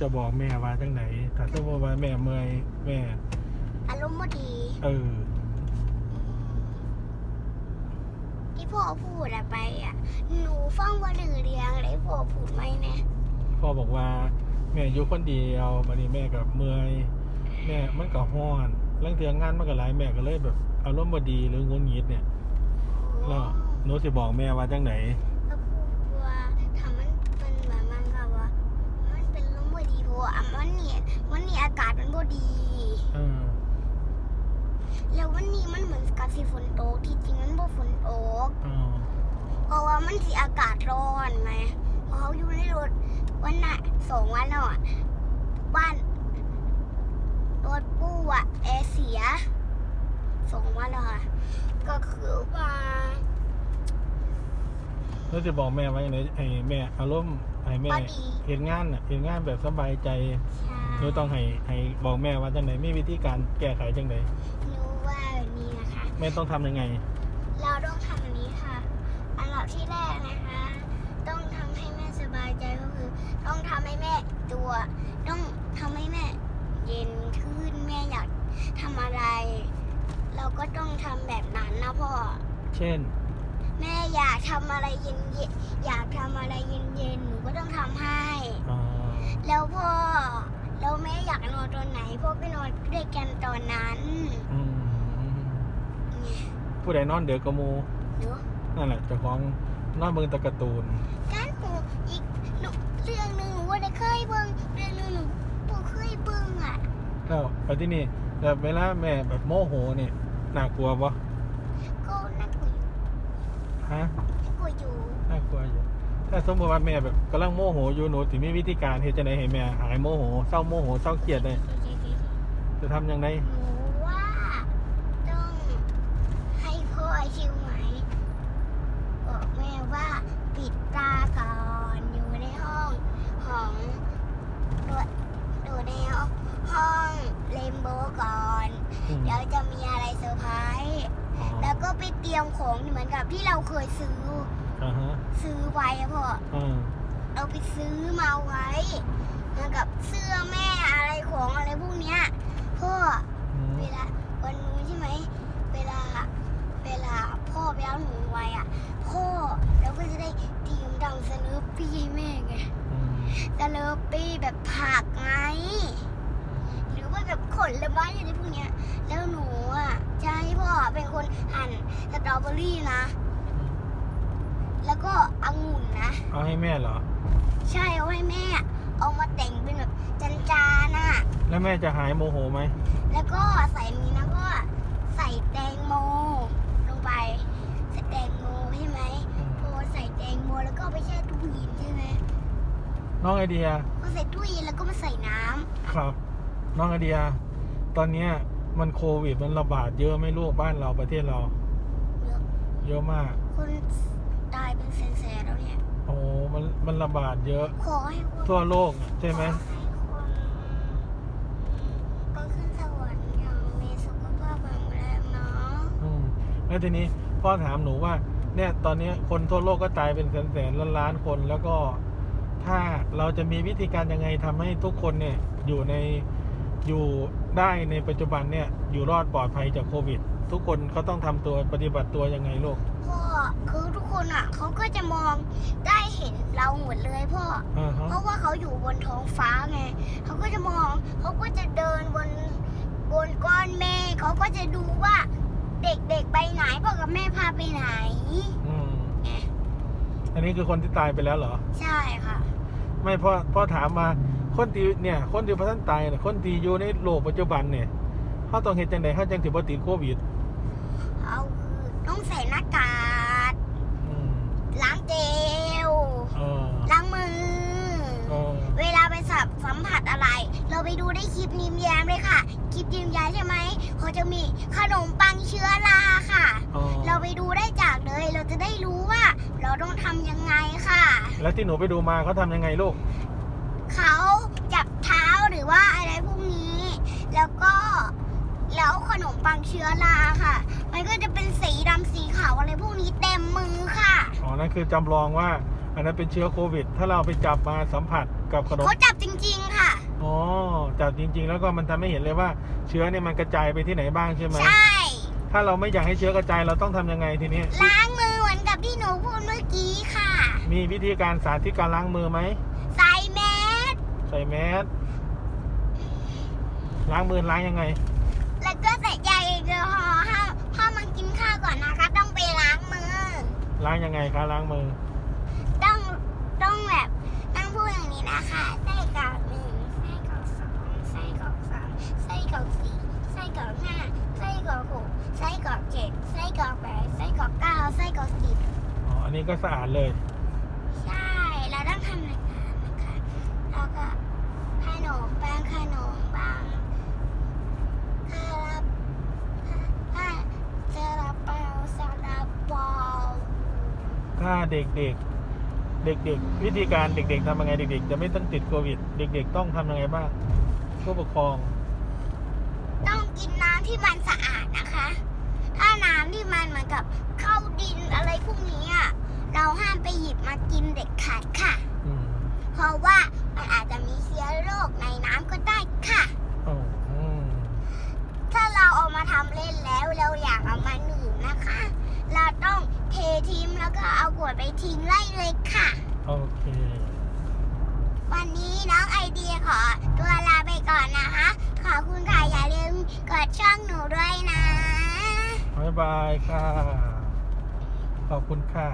จะบอกแม่ว่าจังไหนถ้าสมมติว่าแม่เมื่อยแม่ อารมณ์ไม่ดี เออ ที่พ่อพูดอะไปอะหนูฟังว่าดือเรียงเลยพ่อพูดไหมเนี่ยพ่อบอกว่า แม่อยู่คนเดียววันนี้แม่กับเมื่อยแม่มันก็ห้อนเรื่องเตียงงานมันก็หลายแม่ก็เลยแบบอารมณ์บ่ดีหรืองุนงิดเนี่ยแล้วหนูสิบอกแม่ว่าจังไหน ก็พูดว่าทำมันเป็นแบบมันแบบว่า มันเป็นลม บ่ดีเพราะว่าวันนี้วันนี้อากาศมันบ่ดีเออแล้ววันนี้มันเหมือนกับสิฝนตกที่จริงมันบ่ฝนตกอ๋อเพราะว่ามันสิอากาศร้อนไหมเพราะเขาอยู่ในรถวันน่ะสองวันแล้วอะบ้านรถปู่อะแอร์เสียสองวันแล้วค่ะก็คือว่า หนูสิบอกแม่ว่าจังไหนให้แม่อารมณ์ให้แม่บ่ดี เห็นงานน่ะเห็นงานแบบสบายใจใช่หนูต้องให้ให้บอกแม่ว่าจังไหนมีวิธีการแก้ไขจังไหนรู้ว่าแบบนี้นะคะ แม่ต้องทำยังไง เราต้องทำแบบนี้ค่ะ อันดับที่แรกนะคะ ต้องทำให้แม่สบายใจก็คือ ต้องทำให้แม่ตัว ต้องทำให้แม่เย็นขึ้นแม่อยากทำอะไร เราก็ต้องทำแบบนั้นนะพ่อ เช่น แม่อยากทำอะไรเย็นเย็นๆอยากทำอะไรเย็นเย็นๆหนูก็ต้องทำให้ อ๋อแล้วพ่อแล้วแม่อยากนอนตอนไหนพ่อก็นอนด้วยกันตอนนั้นอืมเนี่ยผู้ใดนอนเดือกกว่าหมูหนูนั่นแหละเจ้าของนอนเบิ่งแตะการ์ตูน การหนูอีกหนูเรื่องหนึ่งหนูว่าได้เคยเบิ่งเรื่องหนึ่งหนูบ่เคยเบิ่งอะแล้วไปที่นี่แบบเวลาแม่แบบโมโหเนี่ยน่ากลัวปะก็น่ากลัวอยู่ ฮะน่ากลัวอยู่น่ากลัวอยู่ ถ้าสมมติว่าแม่แบบกำลังโมโหอยู่หนูถึงมีวิธีการเฮ็ดจังไดให้แม่หายโมโหเศร้าโมโหเศร้าเครียดได้จะทำยังไงหนูว่าต้องให้พ่อชิวไหมบอกแม่ว่าปิดตาก่อนอยู่ในห้องของตัวอยู่ในห้องห้องเลมโบก่อนอืมเดี๋ยวจะมีอะไรเซอร์ไพรส์อ๋อแล้ว ก็ไปเตรียมของเหมือนกับที่เราเคยซื้ออ่าฮะซื้อไว้อะพ่ออืมเราไปซื้อมาไว้เหมือนกับเสื้อแม่อะไรของอะไรพวกเนี้ยพ่ออืมเวลาวันนู้นใช่ไหมเวลาเวลาพ่อไปเอาหนูไว้อะพ่อเราก็จะได้เตรียมดังสนุปปี้ให้แม่ไงอืมสนุปปี้แบบผักไงห รือว่าแบบขนละไม้อะไรพวกเนี้ย แล้วหนูอะจะให้พ่อเป็นคนหั่นสตรอเบอรี่นะ แล้วก็องุ่นนะ เอาให้แม่เหรอ ใช่เอาให้แม่ เอามาแต่งเป็นแบบจานๆน่ะ แล้วแม่จะหายโมโหไหม แล้วก็ใส่นี้นะพ่อใส่แตงโมลงไปใส่แตงโมใช่ไหมอืมพอใส่แตงโมแล้วก็เอาไปแช่ตู้เย็นใช่ไหมน้องไอเดีย พอใส่ตู้เย็นแล้วก็มาใส่น้ำ ครับ น้องไอเดีย ตอนเนี้ยมันโควิดมันระบาดเยอะไหม่ลูกบ้านเราประเทศเรา เยอะเยอะมาก คนตายเป็นแสนๆแล้วเนี่ย โอ้มันมันระบาดเยอะ ขอให้คนทั่วโลกอะใช่ไหมขอให้คนก็ขึ้นสวรรค์อย่างมีสุขภาพแข็งแรงเนาะอืมแล้วทีนี้พ่อถามหนูว่า เนี่ยตอนนี้คนทั่วโลกก็ตายเป็นแสนแสนล้านล้านๆคนแล้วก็ ถ้าเราจะมีวิธีการยังไงทำให้ทุกคนเนี่ยอยู่ใน อยู่ได้ในปัจจุบันเนี่ยอยู่รอดปลอดภัยจากโควิด ทุกคนเขาต้องทำตัวปฏิบัติตัวยังไงลูกพ่อคือทุกคนอะเขาก็จะมองได้เห็นเราหมดเลยพ่ออ่าฮะเพราะว่าเขาอยู่บนท้องฟ้าไงเขาก็จะมองเขาก็จะเดินบนบนก้อนเมฆเขาก็จะดูว่าเด็กๆไปไหนพ่อกับแม่พาไปไหน อืมอันนี้คือคนที่ตายไปแล้วเหรอ ใช่ค่ะ ไม่พ่อพ่อถามมา คนที่เนี่ย คนที่พระท่านตายเนี่ยคนที่อยู่ในโลกปัจจุบันเนี่ยเขาต้องเห็นจังไดเขาจังถือว่าติดโควิดเอาคือต้องใส่หน้ากากอืมล้างเจลเออล้างมือเออเวลาไปสัมสัมผัสอะไร เราไปดูได้คลิปนิมแย้มเลยค่ะ คลิปนิมแย้มใช่ไหมเขาจะมีขนมปังเชื้อราค่ะอ๋อเราไปดูได้จากเลย เราจะได้รู้ว่า เราต้องทำยังไงค่ะ แล้วที่หนูไปดูมาเขาทำยังไงลูก เขาจับเท้าหรือ ว่าอะไรพวกนี้ แล้วก็แล้วขนมปังเชื้อราค่ะ มันก็จะเป็นสีดำสีขาวอะไรพวกนี้เต็มมือค่ะ อ๋อนั่นคือจำลองว่า อันนั้นเป็นเชื้อโควิด ถ้าเราไปจับมาสัมผัสกับขนมเขาจับจริง ๆ ค่ะจับจริง ๆ แล้วก็มันทำให้เห็นเลยว่าเชื้อเนี่ยมันกระจายไปที่ไหนบ้างใช่ไหมใช่ ถ้าเราไม่อยากให้เชื้อกระจายเราต้องทำยังไงทีนี้ ล้างมือเหมือนกับที่หนูพูดเมื่อกี้ค่ะ มีวิธีการสาธิตการล้างมือไหม ใส่แมสใส่แมส ล้างมือล้างยังไง แล้วก็ใส่ยาแอลกอฮอล์ห้ามห้ามมากินข้าวก่อนนะคะ ต้องไปล้างมือ ล้างยังไงคะล้างมือ ต้องต้องแบบต้องพูดอย่างนี้นะคะไส้กรอกหนึ่งไส้กรอกสองไส้กรอกสามไส้กรอกสี่ไส้กรอกห้าไส้กรอกหกไส้กรอกเจ็ดไส้กรอกแปดไส้กรอกเก้าไส้กรอกสิบอ๋ออันนี้ก็สะอาดเลย ใช่เราต้องทำอย่างนั้นนะคะแล้วก็ขนมปังขนมปังคาราคาซาลาเปาซาลาเปา ถ้าเด็กๆ เด็กๆ วิธีการเด็ก ๆทำยังไง เด็ก ๆ จะไม่ต้องติดโควิด เด็ก ๆ ต้องทำยังไงบ้างผู้ปกครอง ต้องกินน้ำที่มันสะอาดนะคะ ถ้าน้ำที่มันเหมือนกับเข้าดินอะไรพวกนี้อะเราห้ามไปหยิบมากินเด็ดขาดค่ะ อืมเพราะว่ามันอาจจะมีเชื้อโรคในน้ำก็ได้ค่ะโอ้อืม ถ้าเราเอามาทำเล่นแล้วเราอยากเอามาดื่มนะคะ เราต้องเท ทิ้งแล้วก็เอาขวดไปทิ้งไล่เลยค่ะ โอเค วันนี้น้องไอเดียขอตัวลาไปก่อนนะคะ ขอบคุณค่ะ อย่าลืมกดช่องหนูด้วยนะ บ๊ายบายค่ะ ขอบคุณค่ะ